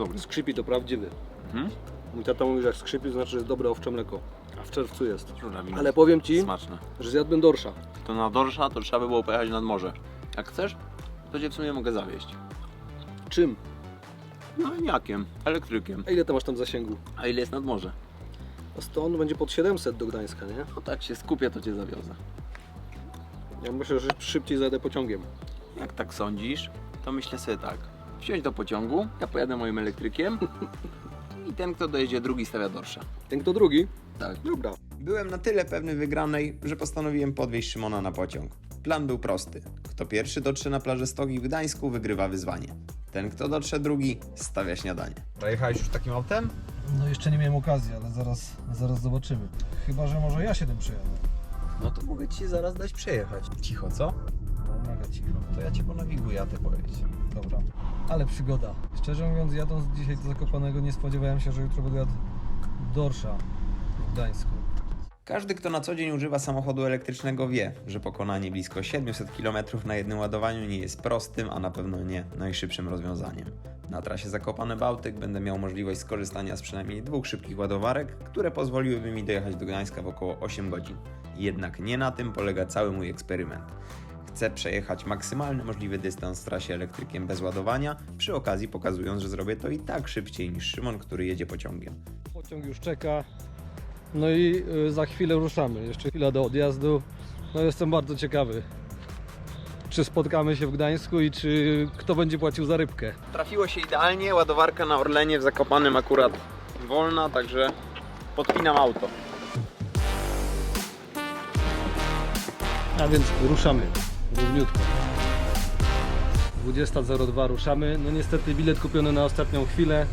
Dobry. Skrzypi to prawdziwy. Mhm. Mój tata mówi, że jak skrzypi, to znaczy, że jest dobre owcze mleko. A w czerwcu jest. Żurawina. Ale powiem Ci, Smaczne. że zjadłbym dorsza. To na dorsza to trzeba by było pojechać nad morze. Jak chcesz, to cię w sumie mogę zawieźć. Czym? No jakiem? Elektrykiem. A ile ty masz tam zasięgu? A ile jest nad morze? No Stąd będzie pod 700 do Gdańska, nie? No tak się skupię, to cię zawiozę. Ja myślę, że szybciej zajadę pociągiem. Jak tak sądzisz, to myślę sobie tak. Wsiąść do pociągu, ja pojadę moim elektrykiem i ten, kto dojedzie drugi, stawia dorsza. Ten kto drugi? Tak. Dobra. Byłem na tyle pewny wygranej, że postanowiłem podwieźć Szymona na pociąg. Plan był prosty. Kto pierwszy dotrze na plażę Stogi w Gdańsku, wygrywa wyzwanie. Ten, kto dotrze drugi, stawia śniadanie. Dojechałeś już takim autem? No jeszcze nie miałem okazji, ale zaraz, zaraz zobaczymy. Chyba, że może ja się tym przejadę. No to mogę ci zaraz dać przejechać. Cicho, co? No mega cicho. To ja cię ponawiguję, a ty pojedź. Dobra. Ale przygoda. Szczerze mówiąc, jadąc dzisiaj do Zakopanego nie spodziewałem się, że jutro będę jadł dorsza w Gdańsku. Każdy, kto na co dzień używa samochodu elektrycznego wie, że pokonanie blisko 700 km na jednym ładowaniu nie jest prostym, a na pewno nie najszybszym rozwiązaniem. Na trasie Zakopane Bałtyk będę miał możliwość skorzystania z przynajmniej dwóch szybkich ładowarek, które pozwoliłyby mi dojechać do Gdańska w około 8 godzin. Jednak nie na tym polega cały mój eksperyment. Chcę przejechać maksymalny możliwy dystans w trasie elektrykiem bez ładowania, przy okazji pokazując, że zrobię to i tak szybciej niż Szymon, który jedzie pociągiem. Pociąg już czeka. No i y, za chwilę ruszamy. Jeszcze chwila do odjazdu. No jestem bardzo ciekawy. Czy spotkamy się w Gdańsku i czy kto będzie płacił za rybkę? Trafiło się idealnie, ładowarka na Orlenie w Zakopanym akurat wolna, także podpinam auto. A więc ruszamy. Równiutko. 20.02 ruszamy. No niestety bilet kupiony na ostatnią chwilę,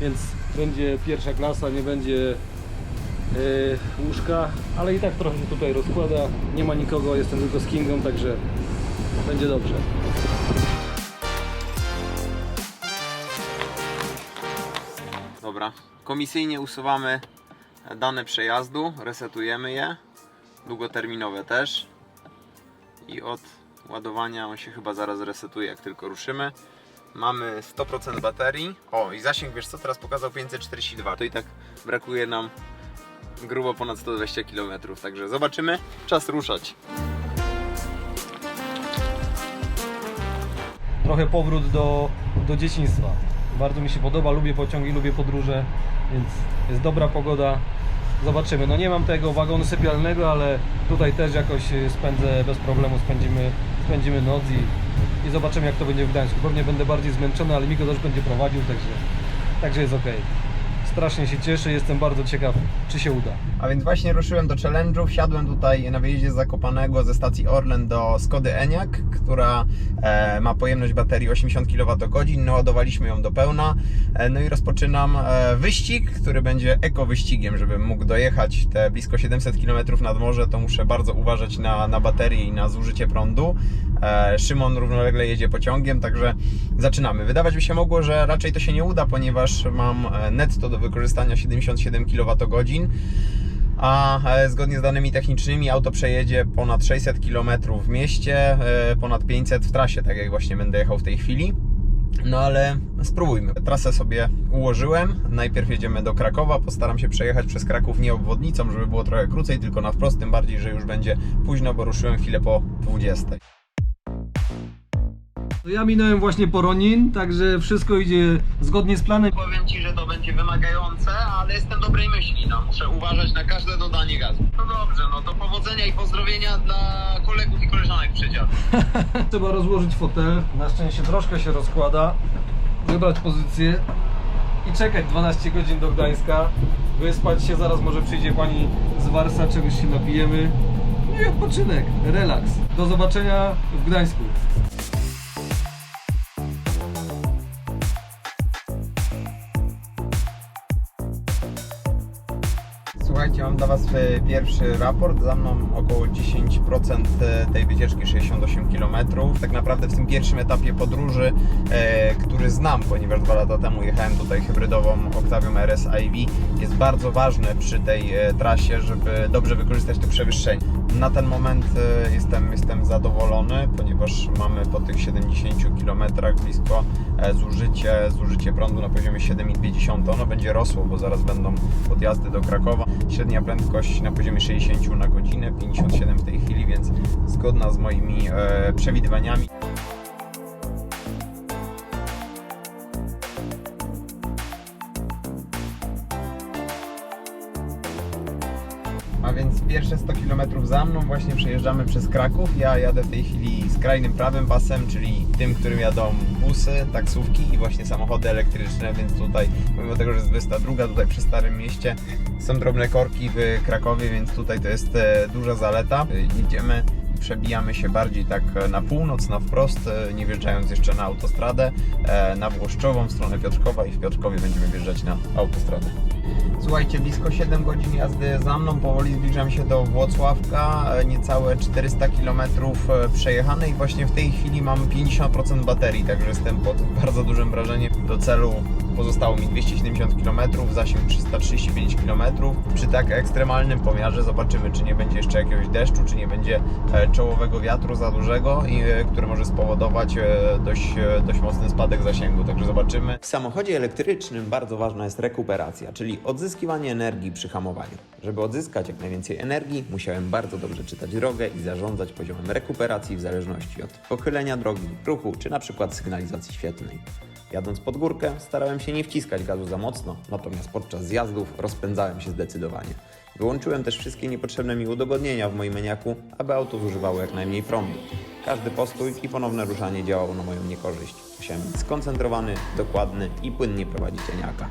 więc będzie pierwsza klasa, nie będzie yy, łóżka, ale i tak trochę się tutaj rozkłada. Nie ma nikogo, jestem tylko z Kingą, także będzie dobrze. Dobra, komisyjnie usuwamy dane przejazdu, resetujemy je, długoterminowe też i od ładowania on się chyba zaraz resetuje, jak tylko ruszymy. Mamy 100% baterii. O, i zasięg, wiesz co, teraz pokazał 542, to i tak brakuje nam grubo ponad 120 km, także zobaczymy. Czas ruszać. Trochę powrót do, do dzieciństwa. Bardzo mi się podoba, lubię pociągi, lubię podróże, więc jest dobra pogoda. Zobaczymy. No nie mam tego wagonu sypialnego, ale tutaj też jakoś y, spędzę bez problemu, spędzimy, spędzimy noc i, i zobaczymy jak to będzie w Gdańsku. Pewnie będę bardziej zmęczony, ale Miko też będzie prowadził, także, także jest ok. Strasznie się cieszę, jestem bardzo ciekaw, czy się uda. A więc właśnie ruszyłem do challenge'u, wsiadłem tutaj na wyjeździe z Zakopanego ze stacji Orlen do Skody Enyaq, która e, ma pojemność baterii 80 kWh, naładowaliśmy ją do pełna, e, no i rozpoczynam e, wyścig, który będzie eko-wyścigiem, żebym mógł dojechać te blisko 700 km nad morze, to muszę bardzo uważać na, na baterię i na zużycie prądu. E, Szymon równolegle jedzie pociągiem, także zaczynamy. Wydawać by się mogło, że raczej to się nie uda, ponieważ mam e, netto do wykorzystania 77 kWh, a e, zgodnie z danymi technicznymi auto przejedzie ponad 600 km w mieście, ponad 500 w trasie, tak jak właśnie będę jechał w tej chwili. No ale spróbujmy. Trasę sobie ułożyłem. Najpierw jedziemy do Krakowa. Postaram się przejechać przez Kraków nie obwodnicą, żeby było trochę krócej, tylko na wprost. Tym bardziej, że już będzie późno, bo ruszyłem chwilę po 20. Ja minąłem właśnie Poronin, także wszystko idzie zgodnie z planem. Powiem Ci, że to będzie wymagające, ale jestem dobrej myśli. No, muszę uważać na każde dodanie gazu. No dobrze, no to powodzenia i pozdrowienia dla kolegów i koleżanek w przedziale. Trzeba rozłożyć fotel. Na szczęście troszkę się rozkłada. Wybrać pozycję i czekać 12 godzin do Gdańska. Wyspać się, zaraz może przyjdzie pani z Warsa, czegoś się napijemy. No i odpoczynek, relaks. Do zobaczenia w Gdańsku. Słuchajcie, mam dla Was e, pierwszy raport. Za mną około 10% tej wycieczki, 68 km. Tak naprawdę w tym pierwszym etapie podróży, e, który znam, ponieważ dwa lata temu jechałem tutaj hybrydową Octavią RS IV, jest bardzo ważne przy tej e, trasie, żeby dobrze wykorzystać to przewyższenie. Na ten moment e, jestem, jestem zadowolony, ponieważ mamy po tych 70 km blisko e, zużycie, zużycie prądu na poziomie 7,2. Ono będzie rosło, bo zaraz będą podjazdy do Krakowa. Średnia prędkość na poziomie 60 na godzinę, 57 w tej chwili, więc zgodna z moimi e, przewidywaniami. Pierwsze 100 km za mną właśnie przejeżdżamy przez Kraków. Ja jadę w tej chwili skrajnym prawym pasem, czyli tym, którym jadą busy, taksówki i właśnie samochody elektryczne, więc tutaj, pomimo tego, że jest 22, tutaj przy Starym Mieście są drobne korki w Krakowie, więc tutaj to jest e, duża zaleta. Jedziemy przebijamy się bardziej tak e, na północ, na wprost, e, nie wjeżdżając jeszcze na autostradę, na Włoszczową, w stronę Piotrkowa i w Piotrkowie będziemy wjeżdżać na autostradę. Słuchajcie, blisko 7 godzin jazdy za mną, powoli zbliżam się do Włocławka, e, niecałe 400 km przejechane i właśnie w tej chwili mam 50% baterii, także jestem pod bardzo dużym wrażeniem. Do celu pozostało mi 270 km, zasięg 335 km. Przy tak ekstremalnym pomiarze zobaczymy, czy nie będzie jeszcze jakiegoś deszczu, czy nie będzie e, czołowego wiatru za dużego, e, który może spowodować e, dość, dość mocny spadek zasięgu, także zobaczymy. W samochodzie elektrycznym bardzo ważna jest rekuperacja, czyli odzyskiwanie energii przy hamowaniu. Żeby odzyskać jak najwięcej energii, musiałem bardzo dobrze czytać drogę i zarządzać poziomem rekuperacji w zależności od pochylenia drogi, ruchu czy na przykład sygnalizacji świetlnej. Jadąc pod górkę, starałem się nie wciskać gazu za mocno, natomiast podczas zjazdów rozpędzałem się zdecydowanie. Wyłączyłem też wszystkie niepotrzebne mi udogodnienia w moim meniaku, aby auto zużywało jak najmniej prądu. Każdy postój i ponowne ruszanie działało na moją niekorzyść. Musiałem być skoncentrowany, dokładny i płynnie prowadzić eniaka.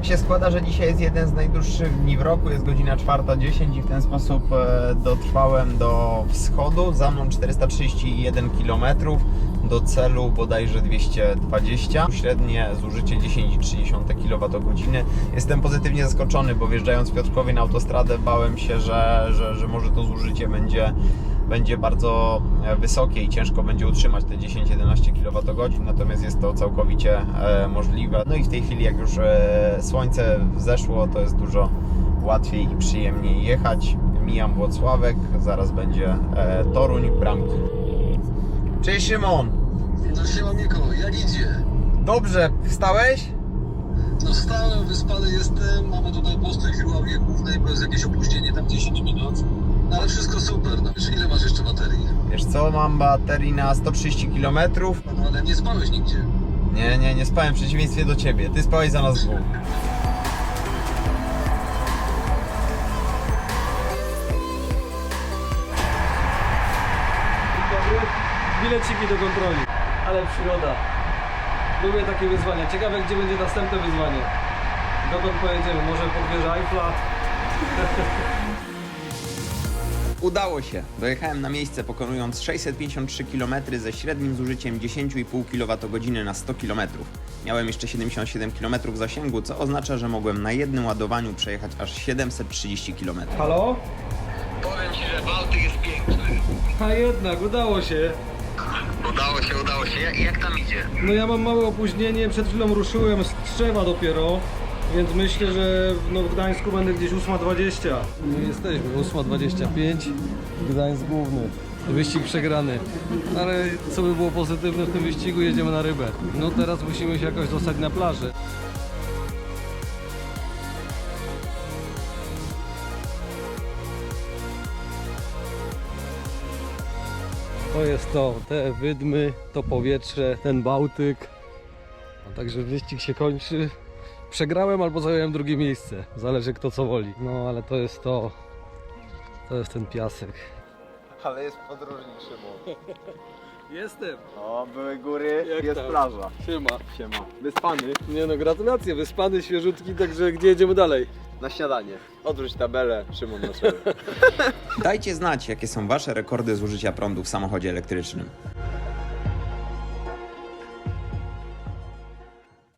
Tak się składa, że dzisiaj jest jeden z najdłuższych dni w roku, jest godzina 4.10 i w ten sposób e, dotrwałem do wschodu. Za mną 431 km, do celu bodajże 220. Średnie zużycie 10,3 kWh. Jestem pozytywnie zaskoczony, bo wjeżdżając w Piotrkowie na autostradę bałem się, że, że, że może to zużycie będzie będzie bardzo e, wysokie i ciężko będzie utrzymać te 10-11 kWh, natomiast jest to całkowicie e, możliwe. No i w tej chwili, jak już e, słońce wzeszło, to jest dużo łatwiej i przyjemniej jechać. Mijam Włocławek, zaraz będzie Toruń, Bramki. Cześć Szymon! No siema Miko, jak idzie? Dobrze, wstałeś? No wstałem, wyspany jestem, mamy tutaj w Iławie Głównej, bo jest jakieś opóźnienie, tam 10 minut. No ale wszystko super, no wiesz, ile masz jeszcze baterii? Wiesz co, mam baterii na 130 km. No ale nie spałeś nigdzie. Nie, nie, nie spałem w przeciwieństwie do Ciebie. Ty spałeś za nas dwóch. Bileciki do kontroli. Ale przygoda. Lubię takie wyzwania. Ciekawe gdzie będzie następne wyzwanie. Dokąd pojedziemy? Może pod wieżę Eiffla? Udało się. Dojechałem na miejsce pokonując 653 km ze średnim zużyciem 10,5 kWh na 100 km. Miałem jeszcze 77 km zasięgu, co oznacza, że mogłem na jednym ładowaniu przejechać aż 730 km. Halo? Powiem ci, że Bałtyk jest piękny. A jednak, udało się. Udało się, udało się. Jak, jak tam idzie? No ja mam małe opóźnienie, przed chwilą ruszyłem z Trzewa dopiero, więc myślę, że no, w Gdańsku będę gdzieś 8.20. My jesteśmy, 8.25, Gdańsk główny. Wyścig przegrany. Ale co by było pozytywne w tym wyścigu, jedziemy na rybę. No teraz musimy się jakoś dostać na plażę. To jest to, te wydmy, to powietrze, ten Bałtyk. A także wyścig się kończy. Przegrałem albo zająłem drugie miejsce. Zależy kto co woli. No ale to jest to. To jest ten piasek. Ale jest podróżnik Szymon. Jestem. O, były góry, Jak jest tam? plaża. Siema. Siema. Wyspany Nie no, gratulacje, wyspany, świeżutki, także gdzie jedziemy dalej? na śniadanie. Odwróć tabelę, Szymon na czele. Dajcie znać, jakie są Wasze rekordy zużycia prądu w samochodzie elektrycznym.